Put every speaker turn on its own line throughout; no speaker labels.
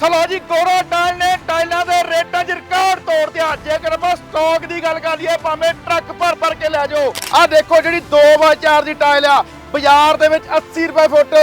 ਚਲੋ ਜੀ, ਗੋਰਾ ਟਾਇਲ ਨੇ ਟਾਇਲਾਂ ਦੇ ਰੇਟਾਂ 'ਚ ਰਿਕਾਰਡ ਤੋੜ ਦਿਆ। ਜੇਕਰ ਆਪਾਂ ਸਟਾਕ ਦੀ ਗੱਲ ਕਰ ਲਈਏ, ਭਾਵੇਂ ਟਰੱਕ ਭਰ ਭਰ ਕੇ ਲੈ ਜਾਓ। ਆਹ ਦੇਖੋ ਜਿਹੜੀ 2x4 ਦੀ ਟਾਇਲ ਆ। ਬਾਜ਼ਾਰ ਦੇ ਵਿੱਚ 80 ਰੁਪਏ ਫੁੱਟ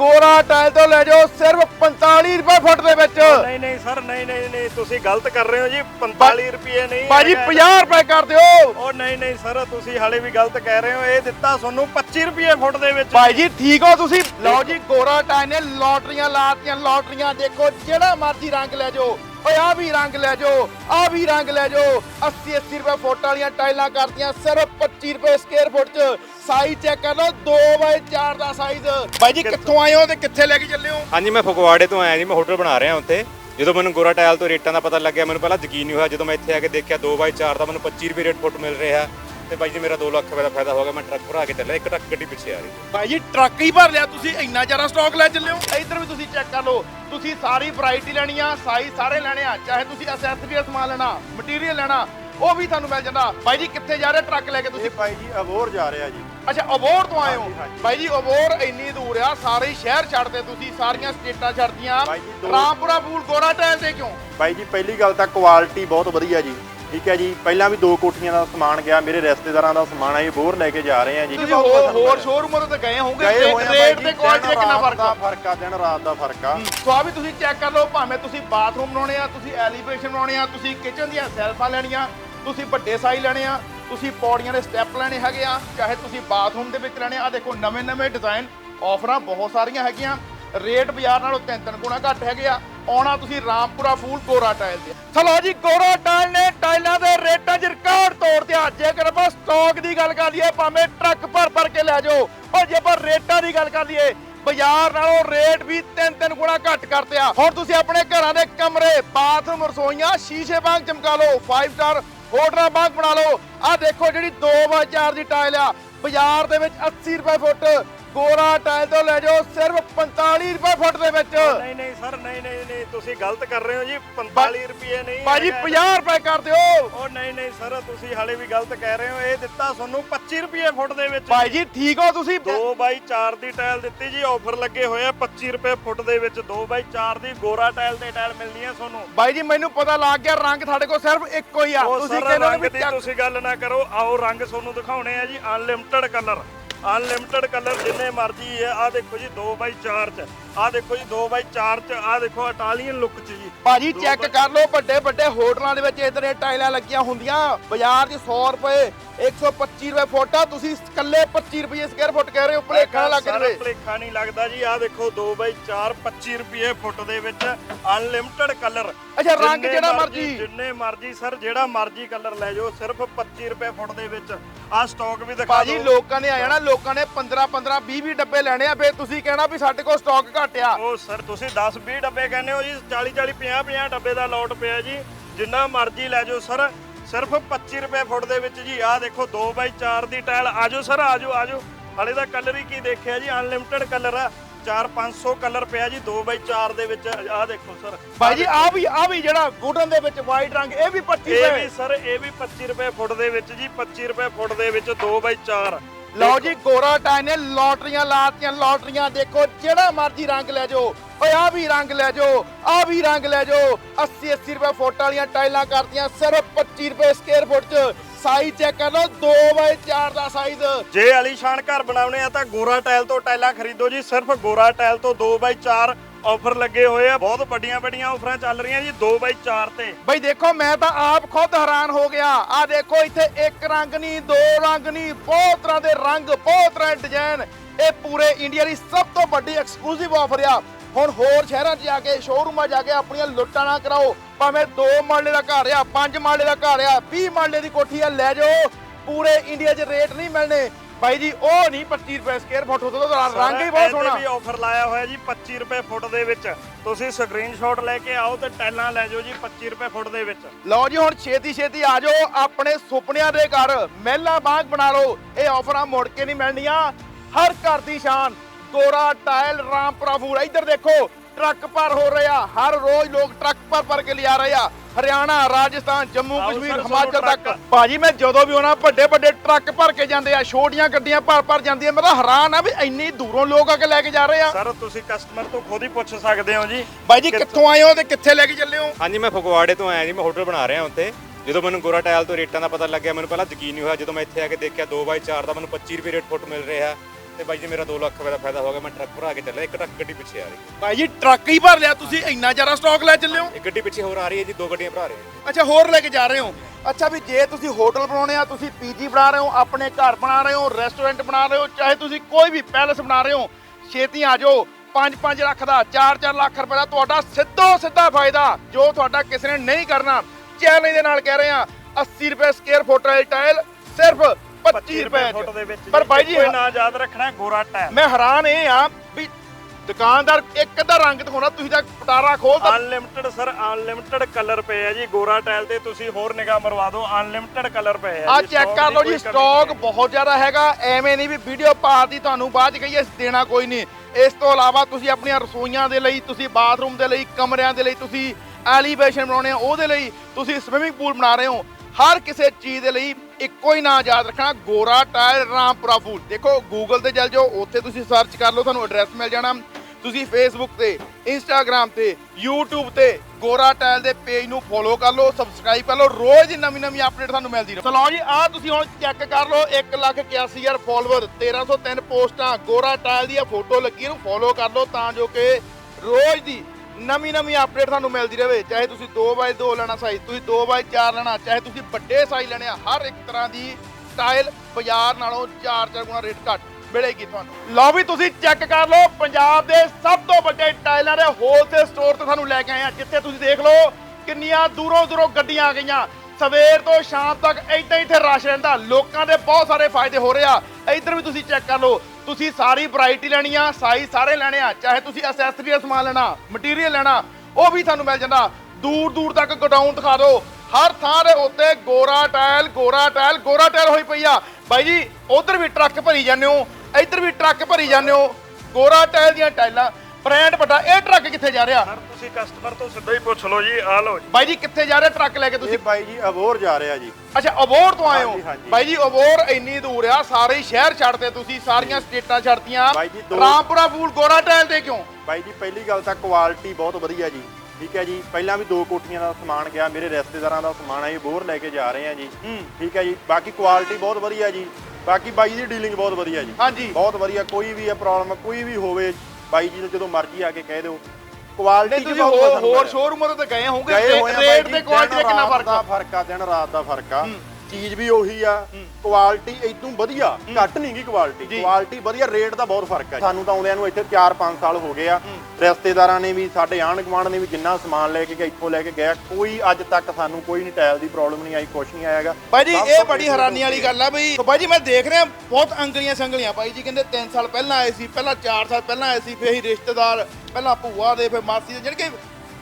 ਗੋਰਾ ਟਾਈਲ ਤੋਂ ਲੈ ਜਾਓ ਸਿਰਫ 45 ਰੁਪਏ ਫੁੱਟ ਦੇ ਵਿੱਚ।
ਨਹੀਂ ਨਹੀਂ ਸਰ ਨਹੀਂ ਨਹੀਂ ਨਹੀਂ ਤੁਸੀਂ ਗਲਤ ਕਰ ਰਹੇ ਹੋ ਜੀ 45 ਰੁਪਏ ਨਹੀਂ
ਭਾਜੀ
ਹੈਗਾ।
50 ਰੁਪਏ ਕਰ ਦਿਓ।
ਉਹ ਨਹੀਂ ਨਹੀਂ ਸਰ ਤੁਸੀਂ ਹਾਲੇ ਵੀ ਗਲਤ ਕਹਿ ਰਹੇ ਹੋ ਇਹ ਦਿੱਤਾ ਤੁਹਾਨੂੰ 25 ਰੁਪਏ ਫੁੱਟ ਦੇ ਵਿੱਚ।
ਭਾਈ ਜੀ ਠੀਕ ਹੋ ਤੁਸੀਂ? ਲਓ ਜੀ ਗੋਰਾ ਟਾਈਲ ਨੇ ਲੋਟਰੀਆਂ ਲਾਤੀਆਂ ਲੋਟਰੀਆਂ ਦੇਖੋ ਜਿਹੜਾ ਮਰਜ਼ੀ ਰੰਗ ਲੈ ਜਾਓ। ਓਏ ਆ ਵੀ ਰੰਗ ਲੈ ਜਾਓ ਆ ਵੀ ਰੰਗ ਲੈ ਜਾਓ। 80 80 ਰੁਪਏ ਫੁੱਟ ਵਾਲੀਆਂ ਟਾਈਲਾਂ ਕਰਤੀਆਂ, ਸਿਰਫ 25 ਰੁਪਏ ਸਕੁਅਰ ਫੁੱਟ ਚ। ਸਾਈਜ਼ ਚੈੱਕ ਕਰ ਲਓ 2x4 ਦਾ ਸਾਈਜ਼ ਭਾਈ ਜੀ, ਕਿੱਥੋਂ ਆਏ ਹੋ ਤੇ ਕਿੱਥੇ ਲੈ ਕੇ ਚੱਲੇ ਹੋ?
ਹਾਂਜੀ, ਮੈਂ ਫਗਵਾੜੇ ਤੋਂ ਆਇਆ ਜੀ, ਮੈਂ ਹੋਟਲ ਬਣਾ ਰਿਹਾ ਉੱਥੇ। ਜਦੋਂ ਮੈਨੂੰ ਗੋਰਾ ਟਾਇਲ ਤੋਂ ਰੇਟਾਂ ਦਾ ਪਤਾ ਲੱਗਿਆ, ਮੈਨੂੰ ਪਹਿਲਾਂ ਯਕੀਨ ਨਹੀਂ ਹੋਇਆ। ਜਦੋਂ ਮੈਂ ਇੱਥੇ ਆ ਕੇ ਦੇਖਿਆ 2x4 ਦਾ ਮੈਨੂੰ 25 ਰੁਪਏ ਰੇਟ ਫੁੱਟ ਮਿਲ ਰਿਹਾ। ਤੇ ਬਾਈ ਜੀ ਮੇਰਾ 2 ਲੱਖ ਰੁਪਏ ਦਾ ਫਾਇਦਾ ਹੋ ਗਿਆ ਮੈਂ ਟਰੱਕ ਭਰਾ ਕੇ ਚੱਲਿਆ ਇੱਕ ਟਰੱਕ ਗੱਡੀ ਪਿੱਛੇ ਆ ਰਹੀ।
ਭਾਈ ਜੀ ਟਰੱਕ ਹੀ ਭਰ ਲਿਆ ਤੁਸੀਂ ਇੰਨਾ ਜ਼ਿਆਦਾ ਸਟਾਕ ਲੈ ਚੱਲੇ ਹੋ। ਇੱਧਰ ਵੀ ਤੁਸੀਂ ਚੈੱਕ ਕਰ ਲਓ ਤੁਸੀਂ ਸਾਰੀ ਵੈਰਾਈਟੀ ਲੈਣੀ ਆ ਸਾਈਜ਼ ਸਾਰੇ ਲੈਣੇ ਆ ਚਾਹੇ ਤੁਸੀਂ ਅਸੈਸਰੀ ਦਾ ਸਮਾਨ ਲੈਣਾ ਮਟੀਰੀਅਲ ਲੈਣਾ ਉਹ ਵੀ ਤੁਹਾਨੂੰ ਮਿਲ ਜਾਂਦਾ। ਭਾਈ ਜੀ ਕਿੱਥੇ ਜਾ ਰਹੇ ਟਰੱਕ ਲੈ ਕੇ ਤੁਸੀਂ?
ਇਹ ਭਾਈ ਜੀ ਅਬੋਰ ਜਾ ਰਿਹਾ ਜੀ।
ਅੱਛਾ ਅਬੋਰ ਤੋਂ ਆਏ ਹੋ?
ਹਾਂਜੀ, ਹਾਂਜੀ।
ਬਾਈ ਜੀ ਅਬੋਰ ਇੰਨੀ ਦੂਰ ਆ ਸਾਰੇ ਸ਼ਹਿਰ ਛੱਡਦੇ ਤੁਸੀਂ ਸਾਰੀਆਂ ਸਟੇਟਾਂ ਛੱਡਦੀਆਂ।
ਬਾਈ ਜੀ, ਦੋ-
ਰਾਮਪੁਰਾ ਫੂਲ ਗੋਰਾ ਟਾਇਲ ਦੇ ਕਿਉਂ?
ਬਾਈ ਜੀ ਪਹਿਲੀ ਗੱਲ ਤਾਂ ਕੁਆਲਿਟੀ ਬਹੁਤ ਵਧੀਆ ਜੀ। ਠੀਕ ਹੈ ਜੀ ਪਹਿਲਾਂ ਵੀ ਦੋ ਕੋਠੀਆਂ ਦਾ ਸਮਾਨ ਗਿਆ ਮੇਰੇ ਰਿਸ਼ਤੇਦਾਰਾਂ ਦਾ ਸਮਾਨ ਆ ਜੀ ਬੋਰ ਲੈ ਕੇ ਜਾ ਰਹੇ ਆ ਜੀ।
ਤੁਸੀਂ ਹੋਰ ਹੋਰ ਸ਼ੋਰੂਮਾਂ ਤੇ ਗਏ ਹੋਵੋਗੇ ਰੇਟ ਤੇ ਕੁਆਲਿਟੀ ਦਾ ਕਿੰਨਾ ਫ਼ਰਕ ਆ।
ਫ਼ਰਕ ਆ ਦਿਨ ਰਾਤ ਦਾ ਫ਼ਰਕ ਆ।
ਸੋ ਆ ਵੀ ਤੁਸੀਂ ਚੈੱਕ ਕਰ ਲਓ ਭਾਵੇਂ ਤੁਸੀਂ ਬਾਥਰੂਮ ਬਣਾਉਣੇ ਆ ਤੁਸੀਂ ਐਲੀਵੇਸ਼ਨ ਬਣਾਉਣੇ ਆ ਤੁਸੀਂ ਕਿਚਨ ਦੀਆਂ ਸੈਲਫਾਂ ਲੈਣੀਆਂ ਤੁਸੀਂ ਵੱਡੇ ਸਾਈਜ਼ ਲੈਣੇ ਆ ਤੁਸੀਂ ਪੌੜੀਆਂ ਦੇ ਸਟੈਪ ਲੈਣੇ ਹੈਗੇ ਆ ਚਾਹੇ ਤੁਸੀਂ ਬਾਥਰੂਮ ਦੇ ਵਿੱਚ ਲੈਣੇ ਆ ਦੇਖੋ ਨਵੇਂ ਨਵੇਂ ਡਿਜ਼ਾਈਨ ਆਫਰਾਂ ਬਹੁਤ ਸਾਰੀਆਂ ਹੈਗੀਆਂ ਰੇਟ ਬਾਜ਼ਾਰ ਨਾਲੋਂ ਤਿੰਨ ਤਿੰਨ ਗੁਣਾ ਘੱਟ ਹੈਗੇ ਆ ਆਉਣਾ ਤੁਸੀਂ ਰਾਮਪੁਰਾ ਫੂਲ ਗੋਰਾ ਟਾਇਲ ਦੇ ਚਲੋ ਜੀ, ਗੋਰਾ ਟਾਇਲ ਨੇ ਟਾਈਲਾਂ ਦੇ ਰੇਟਾਂ 'ਚ ਰਿਕਾਰਡ ਤੋੜ ਦਿਆ। ਜੇਕਰ ਆਪਾਂ ਸਟਾਕ ਦੀ ਗੱਲ ਕਰ ਲਈਏ, ਭਾਵੇਂ ਟਰੱਕ ਭਰ ਭਰ ਕੇ ਲੈ ਜਾਓ ਉਹ ਜੇ ਆਪਾਂ ਰੇਟਾਂ ਦੀ ਗੱਲ ਕਰ ਲਈਏ, ਬਾਜ਼ਾਰ ਨਾਲੋਂ ਰੇਟ ਵੀ ਤਿੰਨ ਤਿੰਨ ਗੁਣਾ ਘੱਟ ਕਰਦੇ ਆ ਹੁਣ ਤੁਸੀਂ ਆਪਣੇ ਘਰਾਂ ਦੇ ਕਮਰੇ ਬਾਥਰੂਮ ਰਸੋਈਆਂ, ਸ਼ੀਸ਼ੇ ਵਾਂਗ ਚਮਕਾ ਲਓ 5 ਸਟਾਰ ਹੋਟਲਾਂ ਵਾਂਗ ਬਣਾ ਲਓ। ਆਹ ਦੇਖੋ ਜਿਹੜੀ 2x4 ਦੀ ਟਾਇਲ ਆ, ਬਾਜ਼ਾਰ ਦੇ ਵਿੱਚ 80 ਰੁਪਏ ਫੁੱਟ ਗੋਰਾ ਟਾਈਲ ਤੋਂ ਲੈ ਜਾਓ ਸਿਰਫ 45 ਰੁਪਏ ਫੁੱਟ ਦੇ ਵਿੱਚ।
ਨਹੀਂ ਨਹੀਂ ਸਰ ਨਹੀਂ ਨਹੀਂ ਨਹੀਂ ਤੁਸੀਂ ਗਲਤ ਕਰ ਰਹੇ ਹੋ ਜੀ 45 ਰੁਪਏ ਨਹੀਂ
ਭਾਜੀ
ਹੈਗਾ।
50 ਰੁਪਏ ਕਰ ਦਿਓ।
ਉਹ ਨਹੀਂ ਨਹੀਂ ਸਰ ਤੁਸੀਂ ਹਾਲੇ ਵੀ ਗਲਤ ਕਹਿ ਰਹੇ ਹੋ ਇਹ ਦਿੱਤਾ ਤੁਹਾਨੂੰ 25 ਰੁਪਏ ਫੁੱਟ ਦੇ ਵਿੱਚ।
ਭਾਈ ਜੀ ਠੀਕ ਹੋ ਤੁਸੀਂ।
2 ਬਾਈ 4 ਦੀ ਟਾਇਲ ਦਿੱਤੀ ਜੀ ਆਫਰ ਲੱਗੇ ਹੋਏ ਆ 25 ਰੁਪਏ ਫੁੱਟ ਦੇ ਵਿੱਚ। 2 ਬਾਈ 4 ਦੀ ਗੋਰਾ ਟਾਇਲ ਤੇ ਟਾਇਲ ਮਿਲਣੀ ਆ ਤੁਹਾਨੂੰ।
ਭਾਈ ਜੀ ਮੈਨੂੰ ਪਤਾ ਲੱਗ ਗਿਆ ਰੰਗ ਤੁਹਾਡੇ ਕੋਲ ਸਿਰਫ ਇੱਕੋ ਹੀ ਆ। ਕਹਿੰਦੇ ਹੋ
ਦੀ ਤੁਸੀਂ ਗੱਲ ਨਾ ਕਰੋ ਆਓ ਰੰਗ ਤੁਹਾਨੂੰ ਦਿਖਾਉਣੇ ਆ ਜੀ ਅਨਲਿਮਟਿਡ ਕਲਰ ਅਨਲਿਮਟਿਡ ਕਲਰ ਜਿੰਨੇ ਮਰਜ਼ੀ ਆ ਆ ਦੇਖੋ ਜੀ 2x4 ਚ। ਆ ਦੇਖੋ ਜੀ 2x4 ਚ ਆ ਦੇਖੋ ਇਟਾਲੀਅਨ ਲੁੱਕ ਚ ਜੀ।
ਭਾਜੀ ਚੈੱਕ ਕਰ ਲਓ ਵੱਡੇ ਵੱਡੇ ਹੋਟਲਾਂ ਦੇ ਵਿੱਚ ਦੀਆਂ ਟਾਈਲਾਂ ਲੱਗੀਆਂ ਹੁੰਦੀਆਂ। ਬਾਜ਼ਾਰ 'ਚ 100 ਰੁਪਏ 125 ਰੁਪਏ ਫੁੱਟ ਆ। ਤੁਸੀਂ ਇਕੱਲੇ 25 ਰੁਪਏ ਸਕੁਅਰ ਫੁੱਟ ਕਹਿ ਰਹੇ ਹੋ ਭਲੇਖਾ ਲੱਗ ਜਵੇ।
ਭੁਲੇਖਾ ਨਹੀਂ ਲੱਗਦਾ ਜੀ। ਆ ਦੇਖੋ 2x4 25 ਰੁਪਏ ਫੁੱਟ ਦੇ ਵਿੱਚ ਅਨਲਿਮਟਿਡ ਕਲਰ
ਅੱਛਾ, ਰੰਗ ਜਿਹੜਾ ਮਰਜ਼ੀ।
ਜਿੰਨੇ ਮਰਜ਼ੀ ਸਰ ਜਿਹੜਾ ਮਰਜ਼ੀ ਕਲਰ ਲੈ ਜਾਓ ਸਿਰਫ 25 ਰੁਪਏ ਫੁੱਟ ਦੇ ਵਿੱਚ। ਆ ਸਟਾਕ ਵੀ ਦਿਖਾ
ਭਾਜੀ
ਦਿਓ।
ਲੋਕਾਂ ਨੇ ਆ ਜਾਣਾ ਲੋਕਾਂ ਨੇ 15 15 20 20 ਡੱਬੇ ਲੈਣੇ ਆ। ਫੇਰ ਤੁਸੀਂ ਕਹਿਣਾ ਵੀ ਸਾਡੇ ਕੋਲ ਸਟਾਕ ਘੱਟ ਆ
ਉਹ ਸਰ ਤੁਸੀਂ 10 20 ਡੱਬੇ ਕਹਿੰਦੇ ਹੋ ਜੀ 40 40 50 50 ਡੱਬੇ ਦਾ ਲੋਟ ਪਿਆ ਜੀ। ਜਿੰਨਾ ਮਰਜ਼ੀ ਲੈ ਜਾਓ ਸਰ ਸਿਰਫ 25 ਰੁਪਏ ਫੁੱਟ ਦੇ ਵਿੱਚ ਜੀ। ਆਹ ਦੇਖੋ 2x4 ਦੀ ਟਾਇਲ। ਆਜੋ ਸਰ ਆਜੋ ਆਜੋ ਹਲੇ ਦਾ ਕਲਰ ਹੀ ਕੀ ਦੇਖਿਆ ਜੀ? ਅਨਲਿਮਟਿਡ ਕਲਰ ਆ। 4 500 ਕਲਰ ਪਿਆ ਜੀ 2x4 ਦੇ ਵਿੱਚ। ਆਹ ਦੇਖੋ ਸਰ।
ਭਾਈ ਜੀ ਆ ਵੀ ਆ ਵੀ ਜਿਹੜਾ ਗੁੱਡਨ ਦੇ ਵਿੱਚ ਵਾਈਟ ਰੰਗ ਇਹ ਵੀ 25
ਇਹ
ਰੁਪਏ।
ਵੀ ਸਰ ਇਹ ਵੀ 25 ਰੁਪਏ ਫੁੱਟ ਦੇ ਵਿੱਚ ਜੀ। 25 ਰੁਪਏ ਫੁੱਟ ਦੇ ਵਿੱਚ 2x4
ਲਓ ਜੀ, ਗੋਰਾ ਟਾਈ ਨੇ, ਲੋਟਰੀਆਂ ਲਾਤੀਆਂ, ਲੋਟਰੀਆਂ ਦੇਖੋ, ਜਿਹੜਾ ਮਰਜ਼ੀ ਰੰਗ ਲੈ ਜਾਓ। ਓਏ ਆ ਵੀ ਰੰਗ ਲੈ ਜਾਓ ਆ ਵੀ ਰੰਗ ਲੈ ਜਾਓ। 80 80 ਰੁਪਏ ਫੁੱਟ ਵਾਲੀਆਂ ਟਾਈਲਾਂ ਕਰਦੀਆਂ ਸਿਰਫ 25 ਰੁਪਏ ਸਕੁਅਰ ਫੁੱਟ ਚ। ਸਾਈਜ਼ ਚੈੱਕ ਕਰ ਲਓ 2x4 ਦਾ ਸਾਈਜ਼
ਜੇ ਅਲੀਸ਼ਾਨ ਘਰ ਬਣਾਉਣੇ ਆ ਤਾਂ ਗੋਰਾ ਟਾਇਲ ਤੋਂ ਟਾਇਲਾਂ ਖਰੀਦੋ ਜੀ, ਸਿਰਫ ਗੋਰਾ ਟਾਇਲ ਤੋਂ 2x4 ਆਫਰ ਲੱਗੇ ਹੋਏ ਆ, ਬਹੁਤ ਵੱਡੀਆਂ ਵੱਡੀਆਂ ਆਫਰਾਂ ਚੱਲ ਰਹੀਆਂ ਜੀ 2x4 ਤੇ।
ਬਈ ਦੇਖੋ, ਮੈਂ ਤਾਂ ਆਪ ਖੁਦ ਹੈਰਾਨ ਹੋ ਗਿਆ। ਆ ਦੇਖੋ, ਇੱਥੇ ਇੱਕ ਰੰਗ ਨਹੀਂ, ਦੋ ਰੰਗ ਨਹੀਂ, ਬਹੁਤ ਤਰ੍ਹਾਂ ਦੇ ਰੰਗ, ਬਹੁਤ ਤਰ੍ਹਾਂ ਦੇ ਡਿਜ਼ਾਈਨ ਇਹ ਪੂਰੇ ਇੰਡੀਆ ਦੀ ਸਭ ਤੋਂ ਵੱਡੀ ਐਕਸਕਲੂਸਿਵ ਆਫਰ ਆ। ਹੁਣ ਹੋਰ ਸ਼ਹਿਰਾਂ 'ਚ ਜਾ ਕੇ ਸ਼ੋਰੂਮਾਂ ਜਾ ਕੇ ਆਪਣੀਆਂ ਲੁੱਟਾਂ ਨਾ ਕਰਾਓ। ਭਾਵੇਂ 2 ਮਾਲੇ ਦਾ ਘਰ ਆ 5 ਮਾਲੇ ਦਾ ਘਰ ਆ 20 ਮਾਲੇ ਦੀ ਕੋਠੀ ਆ, ਲੈ ਜਾਓ। ਪੂਰੇ ਇੰਡੀਆ 'ਚ ਰੇਟ ਨਹੀਂ ਮਿਲਣੇ। ਭਾਈ ਜੀ ਉਹ ਨਹੀਂ 25 ਰੁਪਏ ਸਕੁਅਰ ਫੁੱਟ ਹੁੰਦਾ ਤਾਂ ਰੰਗ ਹੀ ਬਹੁਤ ਸੋਹਣਾ।
ਵੀ ਆਫਰ ਲਾਇਆ ਹੋਇਆ ਜੀ 25 ਰੁਪਏ ਫੁੱਟ ਦੇ ਵਿੱਚ। ਤੁਸੀਂ ਸਕਰੀਨਸ਼ਾਟ ਲੈ ਕੇ ਆਓ ਤੇ ਟਾਈਲਾਂ ਲੈ ਜਾਓ ਜੀ 25 ਰੁਪਏ ਫੁੱਟ ਦੇ ਵਿੱਚ।
ਲਓ ਜੀ ਹੁਣ ਛੇਤੀ ਛੇਤੀ ਆ ਜਾਓ ਆਪਣੇ ਸੁਪਨਿਆਂ ਦੇ ਘਰ। ਮਹਿਲਾ ਬਾਗ ਬਣਾ ਲਓ। ਇਹ ਆਫਰਾਂ ਮੁੜ ਕੇ ਨਹੀਂ ਮਿਲਣੀਆਂ। ਹਰ ਘਰ ਦੀ ਸ਼ਾਨ। ਗੋਰਾ ਟਾਇਲ ਰਾਮਪੁਰਾ ਫੂਲ। ਇੱਧਰ ਦੇਖੋ ਟਰੱਕ ਪਰ ਹੋ ਰਿਹਾ। ਹਰ ਰੋਜ਼ ਲੋਕ ਟਰੱਕ ਪਰ ਪਰ ਕੇ ਲਿਆ ਰਹੇ ਆ। ਹਰਿਆਣਾ ਰਾਜਸਥਾਨ ਜੰਮੂ ਕਸ਼ਮੀਰ ਹਿਮਾਚਲ ਤੱਕ। ਭਾਜੀ ਮੈਂ ਜਦੋਂ ਵੀ ਉਹਨਾਂ ਵੱਡੇ ਵੱਡੇ ਟਰੱਕ ਭਰ ਕੇ ਜਾਂਦੇ ਆ ਛੋਟੀਆਂ ਗੱਡੀਆਂ ਭਰ ਭਰ ਜਾਂਦੀਆਂ ਮੈਂ ਤਾਂ ਹੈਰਾਨ ਆ ਵੀ ਇੰਨੀ ਦੂਰੋਂ ਲੋਕ ਆ ਕੇ ਲੈ ਕੇ ਜਾ ਰਹੇ ਆ।
ਸਰ ਤੁਸੀਂ ਕਸਟਮਰ ਤੋਂ ਖੁਦ ਹੀ ਪੁੱਛ ਸਕਦੇ ਹੋ ਜੀ।
ਬਾਈ ਜੀ
ਕਿੱਥੋਂ-
ਕਿੱਥੋਂ ਆਏ ਹੋ ਤੇ ਕਿੱਥੇ ਲੈ ਕੇ ਚੱਲੇ ਹੋ?
ਹਾਂਜੀ ਮੈਂ ਫਗਵਾੜੇ ਤੋਂ ਆਇਆ ਜੀ ਮੈਂ ਹੋਟਲ ਬਣਾ ਰਿਹਾ ਉੱਥੇ। ਜਦੋਂ ਮੈਨੂੰ ਗੋਰਾ ਟਾਇਲ ਤੋਂ ਰੇਟਾਂ ਦਾ ਪਤਾ ਲੱਗਿਆ ਮੈਨੂੰ ਪਹਿਲਾਂ ਯਕੀਨ ਨਹੀਂ ਹੋਇਆ। ਜਦੋਂ ਮੈਂ ਇੱਥੇ ਆ ਕੇ ਦੇਖਿਆ 2x4 ਦਾ ਮੈਨੂੰ 25 ਰੁਪਏ ਰੇਟ ਫੁੱਟ ਮਿਲ ਰਿਹਾ। ਤੇ ਬਾਈ ਜੀ ਮੇਰਾ 2 ਲੱਖ ਰੁਪਏ ਦਾ ਫਾਇਦਾ ਹੋ ਗਿਆ ਮੈਂ ਟਰੱਕ ਭਰਾ ਕੇ ਚੱਲਿਆ ਇੱਕ ਟਰੱਕ ਗੱਡੀ ਪਿੱਛੇ ਆ ਰਹੀ। ਹੈ
ਭਾਈ ਜੀ ਟਰੱਕ ਹੀ ਭਰ ਲਿਆ ਤੁਸੀਂ ਇੰਨਾ ਜ਼ਿਆਦਾ ਸਟਾਕ ਲੈ ਚੱਲੇ ਹੋ?
ਇੱਕ ਗੱਡੀ ਪਿੱਛੇ ਹੋਰ ਆ ਰਹੀ ਹੈ ਜੀ ਦੋ ਗੱਡੀਆਂ ਭਰਾ ਰਹੇ ਹਾਂ
ਅੱਛਾ ਹੋਰ ਲੈ ਕੇ ਜਾ ਰਹੇ ਹੋ? ਅੱਛਾ ਵੀ ਜੇ ਤੁਸੀਂ ਹੋਟਲ ਬਣਾਉਣੇ ਆ ਤੁਸੀਂ ਪੀਜੀ ਬਣਾ ਰਹੇ ਹੋ ਆਪਣੇ ਘਰ ਬਣਾ ਰਹੇ ਹੋ ਰੈਸਟੋਰੈਂਟ ਬਣਾ ਰਹੇ ਹੋ ਚਾਹੇ ਤੁਸੀਂ ਕੋਈ ਵੀ ਪੈਲਸ ਬਣਾ ਰਹੇ ਹੋ ਛੇਤੀ ਆ ਜਾਓ। 5-5 ਲੱਖ ਦਾ 4-4 ਲੱਖ ਰੁਪਏ ਦਾ ਤੁਹਾਡਾ ਸਿੱਧੋ ਸਿੱਧਾ ਫਾਇਦਾ ਜੋ ਤੁਹਾਡਾ ਕਿਸੇ ਨੇ ਨਹੀਂ ਕਰਨਾ। ਚੈਲੰਜ ਦੇ ਨਾਲ ਕਹਿ ਰਹੇ ਆ 80 ਰੁਪਏ ਸਕੁਅਰ ਫੁੱਟ ਵਾਲੀ ਟਾਇਲ ਸਿਰਫ 25 ਰੁਪਏ
ਫੁੱਟ ਦੇ। ਵਿੱਚ
ਪਰ ਬਾਈ ਜੀ
ਕੋਈ ਨਾ ਯਾਦ ਰੱਖਣਾ ਗੋਰਾ ਟਾਇਰ।
ਮੈਂ ਹੈਰਾਨ ਇਹ ਆ ਵੀ ਦੁਕਾਨਦਾਰ ਇੱਕ ਅੱਧਾ ਰੰਗ ਦਿਖਾਉਣਾ ਤੁਸੀਂ ਤਾਂ ਪਟਾਰਾ ਖੋਲਦਾ
ਅਨਲਿਮਿਟਿਡ ਸਰ ਅਨਲਿਮਿਟਿਡ ਕਲਰ ਪਏ ਆ ਜੀ ਗੋਰਾ ਟਾਇਲ ਤੇ ਤੁਸੀਂ ਹੋਰ ਨਿਗਾਹ ਮਰਵਾ ਦਿਓ ਅਨਲਿਮਿਟਿਡ ਕਲਰ ਪਏ ਆ
ਆ ਚੈੱਕ ਕਰ ਲਓ ਜੀ ਸਟਾਕ ਬਹੁਤ ਜ਼ਿਆਦਾ ਹੈਗਾ ਐਵੇਂ ਨਹੀਂ ਵੀ ਵੀਡੀਓ ਪਾਤੀ ਤੁਹਾਨੂੰ ਬਾਅਦ ਚ ਕਹੀਏ ਦੇਣਾ ਕੋਈ ਨਹੀਂ। ਇਸ ਤੋਂ ਇਲਾਵਾ ਤੁਸੀਂ ਆਪਣੀਆਂ ਰਸੋਈਆਂ ਦੇ ਲਈ ਤੁਸੀਂ ਬਾਥਰੂਮ ਦੇ ਲਈ ਕਮਰਿਆਂ ਦੇ ਲਈ ਤੁਸੀਂ ਐਲੀਵੇਸ਼ਨ ਬਣਾਉਣੇ ਆ ਉਹਦੇ ਲਈ ਤੁਸੀਂ ਸਵਿਮਿੰਗ ਪੂਲ ਬਣਾ ਰਹੇ ਹੋ। ਹਰ ਕਿਸੇ ਚੀਜ਼ ਦੇ ਲਈ ਇੱਕੋ ਹੀ ਨਾਂ ਯਾਦ ਰੱਖਣਾ, ਗੋਰਾ ਟਾਇਲ ਰਾਮਪੁਰਾ ਫੂਲ। ਦੇਖੋ ਗੂਗਲ ਤੇ ਚੱਲ ਜਾਓ, ਉੱਥੇ ਤੁਸੀਂ ਸਰਚ ਕਰ ਲਓ, ਤੁਹਾਨੂੰ ਐਡਰੈਸ ਮਿਲ ਜਾਣਾ। ਤੁਸੀਂ ਫੇਸਬੁੱਕ ਤੇ ਇੰਸਟਾਗ੍ਰam ਤੇ, YouTube ਤੇ ਗੋਰਾ ਟਾਇਲ ਦੇ ਪੇਜ ਨੂੰ ਫੋਲੋ ਕਰ ਲਓ ਸਬਸਕ੍ਰਾਈਬ ਕਰ ਲਓ, ਰੋਜ਼ ਹੀ ਨਵੀਂ ਨਵੀਂ ਅਪਡੇਟ ਤੁਹਾਨੂੰ ਮਿਲਦੀ ਰਹੇ। ਚਲੋ ਜੀ, ਆਹ ਤੁਸੀਂ ਹੁਣ ਚੈੱਕ ਕਰ ਲਓ 181000 ਫਾਲੋਅਰ 1303 ਪੋਸਟਾਂ, ਗੋਰਾ ਟਾਇਲ ਦੀਆਂ ਫੋਟੋ ਲੱਗੀ ਨੂੰ ਫੋਲੋ ਕਰ ਲਓ, ਤਾਂ ਜੋ ਕਿ ਰੋਜ਼ ਦੀ ਨਵੀਂ ਨਵੀਂ ਅਪਡੇਟ ਤੁਹਾਨੂੰ ਮਿਲਦੀ ਰਹੇ, ਚਾਹੇ ਤੁਸੀਂ 2x2 ਲੈਣਾ ਸਾਈਜ਼ ਤੁਸੀਂ 2x4 ਲੈਣਾ, ਚਾਹੇ ਤੁਸੀਂ ਵੱਡੇ ਸਾਈਜ਼ ਲੈਣੇ ਆ, ਹਰ ਇੱਕ ਤਰ੍ਹਾਂ ਦੀ ਸਟਾਈਲ ਬਾਜ਼ਾਰ ਨਾਲੋਂ 4-4 ਗੁਣਾ ਰੇਟ ਘੱਟ ਮਿਲੇਗੀ ਤੁਹਾਨੂੰ। ਲਓ ਵੀ ਤੁਸੀਂ ਚੈੱਕ ਕਰ ਲਓ, ਪੰਜਾਬ ਦੇ ਸਭ ਤੋਂ ਵੱਡੇ ਟਾਇਲਾਂ ਦੇ ਹੋਲਸੇਲ ਸਟੋਰ ਤੇ ਤੁਹਾਨੂੰ ਲੈ ਕੇ ਆਏ ਆ, ਜਿੱਥੇ ਤੁਸੀਂ ਦੇਖ ਲਓ ਕਿੰਨੀਆਂ ਦੂਰੋਂ ਦੂਰੋਂ ਗੱਡੀਆਂ ਆ ਗਈਆਂ। ਸਵੇਰ ਤੋਂ ਸ਼ਾਮ ਤੱਕ ਏਦਾਂ ਹੀ ਇੱਥੇ ਰਸ਼ ਰਹਿੰਦਾ, ਲੋਕਾਂ ਦੇ ਬਹੁਤ ਸਾਰੇ ਫਾਇਦੇ ਹੋ ਰਹੇ ਆ। ਇੱਧਰ ਵੀ ਤੁਸੀਂ ਚੈੱਕ ਕਰ ਲਓ ਤੁਸੀਂ ਸਾਰੀ ਵੈਰਾਈਟੀ ਲੈਣੀ ਆ ਸਾਈਜ਼ ਸਾਰੇ ਲੈਣੇ ਆ, ਚਾਹੇ ਤੁਸੀਂ ਅਸੈਸਰੀ ਦਾ ਸਮਾਨ ਲੈਣਾ ਮਟੀਰੀਅਲ ਲੈਣਾ, ਉਹ ਵੀ ਤੁਹਾਨੂੰ ਮਿਲ ਜਾਂਦਾ। ਦੂਰ ਦੂਰ ਤੱਕ ਗੋਡਾਊਨ ਦਿਖਾ ਦਿਓ। ਹਰ ਥਾਂ ਦੇ ਉੱਤੇ Gora tile Gora tile Gora tile ਹੋਈ ਪਈ ਆ। ਬਾਈ ਜੀ, ਉਧਰ ਵੀ ਟਰੱਕ ਭਰੀ ਜਾਂਦੇ ਹੋ, ਇੱਧਰ ਵੀ ਟਰੱਕ ਭਰੀ ਜਾਂਦੇ ਹੋ। ਗੋਰਾ ਟਾਇਲ ਦੀਆਂ ਟਾਈਲਾਂ ਬ੍ਰਾਂਡ ਵੱਡਾ ਇਹ ਟਰੱਕ ਕਿੱਥੇ ਜਾ ਰਿਹਾ?
ਸਰ ਤੁਸੀਂ ਕਸਟਮਰ ਤੋਂ ਸਿੱਧਾ ਹੀ ਪੁੱਛ ਲਓ ਜੀ ਆ ਲਓ ਜੀ।
ਬਾਈ ਜੀ ਕਿੱਥੇ ਜਾ ਰਿਹਾ ਟਰੱਕ ਲੈ ਕੇ ਤੁਸੀਂ?
ਇਹ ਬਾਈ ਜੀ ਅਬੋਰ ਜਾ ਰਿਹਾ ਜੀ।
ਅੱਛਾ ਅਬੋਰ ਤੋਂ ਆਏ ਹੋ?
ਹਾਂਜੀ, ਹਾਂਜੀ।
ਬਾਈ ਜੀ ਅਬੋਰ ਇੰਨੀ ਦੂਰ ਆ ਸਾਰੇ ਹੀ ਸ਼ਹਿਰ ਛੱਡਦੇ ਤੁਸੀਂ ਸਾਰੀਆਂ ਸਟੇਟਾਂ ਛੱਡਤੀਆਂ।
ਬਾਈ ਜੀ, ਦੋ-
ਰਾਮਪੁਰਾ ਫੂਲ ਗੋਰਾ ਟਾਇਲ ਤੇ ਕਿਉਂ?
ਬਾਈ ਜੀ ਪਹਿਲੀ ਗੱਲ ਤਾਂ ਕੁਆਲਿਟੀ ਬਹੁਤ ਵਧੀਆ ਜੀ। ਠੀਕ ਹੈ ਜੀ ਪਹਿਲਾਂ ਵੀ ਦੋ ਕੋਠੀਆਂ ਦਾ ਸਮਾਨ ਗਿਆ ਮੇਰੇ ਰਿਸ਼ਤੇਦਾਰਾਂ ਦਾ ਸਮਾਨ ਆ ਇਹ ਬੋਰ ਲੈ ਕੇ ਜਾ ਰਹੇ ਆ ਜੀ। ਠੀਕ ਹੈ ਜੀ ਬਾਕੀ ਕੁਆਲਿਟੀ ਬਹੁਤ ਵਧੀਆ ਜੀ। ਬਾਕੀ ਬਾਈ ਦੀ ਡੀਲਿੰਗ ਬਹੁਤ ਵਧੀਆ ਜੀ।
ਹਾਂਜੀ।
ਬਹੁਤ ਵਧੀਆ ਕੋਈ ਵੀ ਹੈ ਪ੍ਰੋਬਲਮ ਕੋਈ ਵੀ ਹੋਵੇ ਬਾਈ ਜੀ ਨੂੰ ਜਦੋਂ ਮਰਜ਼ੀ ਆ ਕੇ ਕਹਿ ਦਿਓ। ਕੁਆਲਿਟੀ
ਤੁਸੀਂ ਹੋਰ ਸ਼ੋਰੂਮਾਂ ਤੇ ਗਏ
ਆ
ਰੇਟ ਤੇ ਕੁਆਲਿਟੀ ਦਾ ਕਿੰਨਾ ਫ਼ਰਕ ਆ?
ਫ਼ਰਕ ਆ ਦਿਨ ਰਾਤ ਦਾ ਫ਼ਰਕ ਆ। ਚੀਜ਼ ਵੀ ਉਹੀ ਆ ਕੁਆਲਿਟੀ ਇਦੋਂ ਵਧੀਆ ਘੱਟ ਨਹੀਂ ਗੀ ਕੁਆਲਿਟੀ। ਕੁਆਲਿਟੀ ਵਧੀਆ ਰੇਟ ਦਾ ਬਹੁਤ ਫ਼ਰਕ ਆ ਸਾਨੂੰ ਤਾਂ ਆਉਂਦਿਆਂ ਨੂੰ ਇੱਥੇ 4-5 ਸਾਲ ਹੋ ਗਏ ਆ। ਰਿਸ਼ਤੇਦਾਰਾਂ ਨੇ ਵੀ ਸਾਡੇ ਆਂਢ ਗੁਆਂਢ ਨੇ ਵੀ ਜਿੰਨਾ ਸਮਾਨ ਲੈ ਕੇ ਗਏ ਇੱਥੋਂ ਲੈ ਕੇ ਗਿਆ ਕੋਈ ਅੱਜ ਤੱਕ ਸਾਨੂੰ ਕੋਈ ਨਹੀਂ ਟਾਇਲ ਦੀ ਪ੍ਰੋਬਲਮ ਨਹੀਂ ਆਈ ਕੁਛ ਨਹੀਂ ਆਇਆਗਾ।
ਬਾਈ ਜੀ ਇਹ ਬੜੀ ਹੈਰਾਨੀ ਵਾਲੀ ਗੱਲ ਆ ਬਈ। ਬਾਈ ਜੀ ਮੈਂ ਦੇਖ ਰਿਹਾ ਬਹੁਤ ਅੰਗਲੀਆਂ ਸੰਗਲੀਆਂ। ਬਾਈ ਜੀ ਕਹਿੰਦੇ 3 ਸਾਲ ਪਹਿਲਾਂ ਆਏ ਸੀ ਪਹਿਲਾਂ 4 ਸਾਲ ਪਹਿਲਾਂ ਆਏ ਸੀ ਫੇਰ ਹੀ ਰਿਸ਼ਤੇਦਾਰ ਪਹਿਲਾਂ ਭੂਆ ਦੇ ਫੇਰ ਮਾਸੀ ਦੇ ਜਿਹੜੇ ਕਿ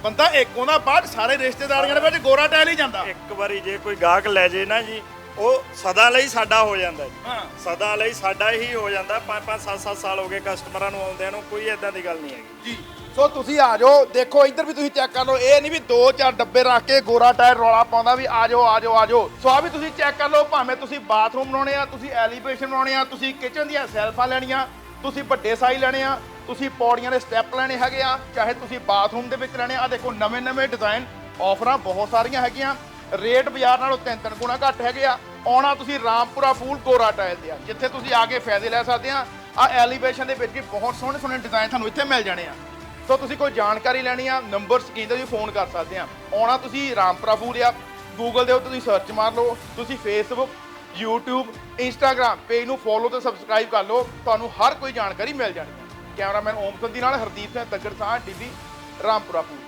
ਬੰਦਾ ਇੱਕ ਉਹਦਾ ਬਾਅਦ ਸਾਰੇ ਰਿਸ਼ਤੇਦਾਰੀਆਂ ਦੇ ਵਿੱਚ ਗੋਰਾ ਟਾਇਲ ਹੀ ਜਾਂਦਾ।
ਇੱਕ ਵਾਰੀ ਜੇ ਕੋਈ ਗਾਹਕ ਲੈ ਜੇ ਨਾ ਜੀ ਉਹ ਸਦਾ ਲਈ ਸਾਡਾ ਹੋ ਜਾਂਦਾ ਜੀ।
ਹਾਂ।
ਸਦਾ ਲਈ ਸਾਡਾ ਹੀ ਹੋ ਜਾਂਦਾ। 5-5 7-7 ਸਾਲ ਹੋ ਗਏ ਕਸਟਮਰਾਂ ਨੂੰ ਆਉਂਦਿਆਂ ਨੂੰ ਕੋਈ ਐਦਾਂ ਦੀ ਗੱਲ ਨਹੀਂ ਹੈਗੀ।
ਜੀ। ਸੋ ਤੁਸੀਂ ਆ ਜਾਓ ਦੇਖੋ ਇੱਧਰ ਵੀ ਤੁਸੀਂ ਚੈੱਕ ਕਰ ਲਓ ਇਹ ਨਹੀਂ ਵੀ ਦੋ ਚਾਰ ਡੱਬੇ ਰੱਖ ਕੇ ਗੋਰਾ ਟਾਇਰ ਰੌਲਾ ਪਾਉਂਦਾ ਵੀ ਆ ਜਾਓ ਆ ਜਾਓ ਆ ਜਾਓ। ਸੋ ਆ ਵੀ ਤੁਸੀਂ ਚੈੱਕ ਕਰ ਲਓ ਭਾਵੇਂ ਤੁਸੀਂ ਬਾਥਰੂਮ ਬਣਾਉਣੇ ਆ ਤੁਸੀਂ ਐਲੀਵੇਸ਼ਨ ਬਣਾਉਣੇ ਆ ਤੁਸੀਂ ਕਿਚਨ ਦੀਆਂ ਸੈਲਫਾਂ ਲੈਣੀਆਂ ਤੁਸੀਂ ਵੱਡੇ ਸਾਈਜ਼ ਲੈਣੇ ਆ ਤੁਸੀਂ ਪੌੜੀਆਂ ਦੇ ਸਟੈਪ ਲੈਣੇ ਹੈਗੇ ਆ, ਚਾਹੇ ਤੁਸੀਂ ਬਾਥਰੂਮ ਦੇ ਵਿੱਚ ਲੈਣੇ ਆ ਦੇਖੋ ਨਵੇਂ ਨਵੇਂ ਡਿਜ਼ਾਈਨ ਆਫਰਾਂ ਬਹੁਤ ਸਾਰੀਆਂ ਹੈਗੀਆਂ। ਰੇਟ ਬਾਜ਼ਾਰ ਨਾਲੋਂ ਤਿੰਨ ਤਿੰਨ ਗੁਣਾ ਘੱਟ ਹੈਗੇ ਆ। ਆਉਣਾ ਤੁਸੀਂ ਰਾਮਪੁਰਾ ਫੂਲ ਗੋਰਾ ਟਾਇਲ ਤੇ ਆ, ਜਿੱਥੇ ਤੁਸੀਂ ਆ ਕੇ ਫਾਇਦੇ ਲੈ ਸਕਦੇ ਆ। ਆ ਐਲੀਵੇਸ਼ਨ ਦੇ ਵਿੱਚ ਵੀ ਬਹੁਤ ਸੋਹਣੇ ਸੋਹਣੇ ਡਿਜ਼ਾਈਨ ਤੁਹਾਨੂੰ ਇੱਥੇ ਮਿਲ ਜਾਣੇ ਆ। ਸੋ ਤੁਸੀਂ ਕੋਈ ਜਾਣਕਾਰੀ ਲੈਣੀ ਆ ਨੰਬਰ ਸਕਰੀਨ ਤੇ ਵੀ ਫੋਨ ਕਰ ਸਕਦੇ ਆ। ਆਉਣਾ ਤੁਸੀਂ ਰਾਮਪੁਰਾ ਫੂਲ ਆ ਗੂਗਲ ਦੇ ਉੱਤੇ ਤੁਸੀਂ ਸਰਚ ਮਾਰ ਲਓ, ਤੁਸੀਂ ਫੇਸਬੁੱਕ YouTube, Instagram ਪੇਜ ਨੂੰ ਫੋਲੋ ਤੇ ਸਬਸਕ੍ਰਾਈਬ ਕਰ ਲਓ, ਤੁਹਾਨੂੰ ਹਰ ਕੋਈ ਜਾਣਕਾਰੀ ਮਿਲ ਜਾਣੀ ਕੈਮਰਾਮੈਨ ਓਮ ਸੰਧੀ ਨਾਲ ਹਰਦੀਪ ਸਿੰਘ ਤੱਗੜ ਸਾਹ ਟੀਵੀ ਰਾਮਪੁਰਾ ਫੂਲ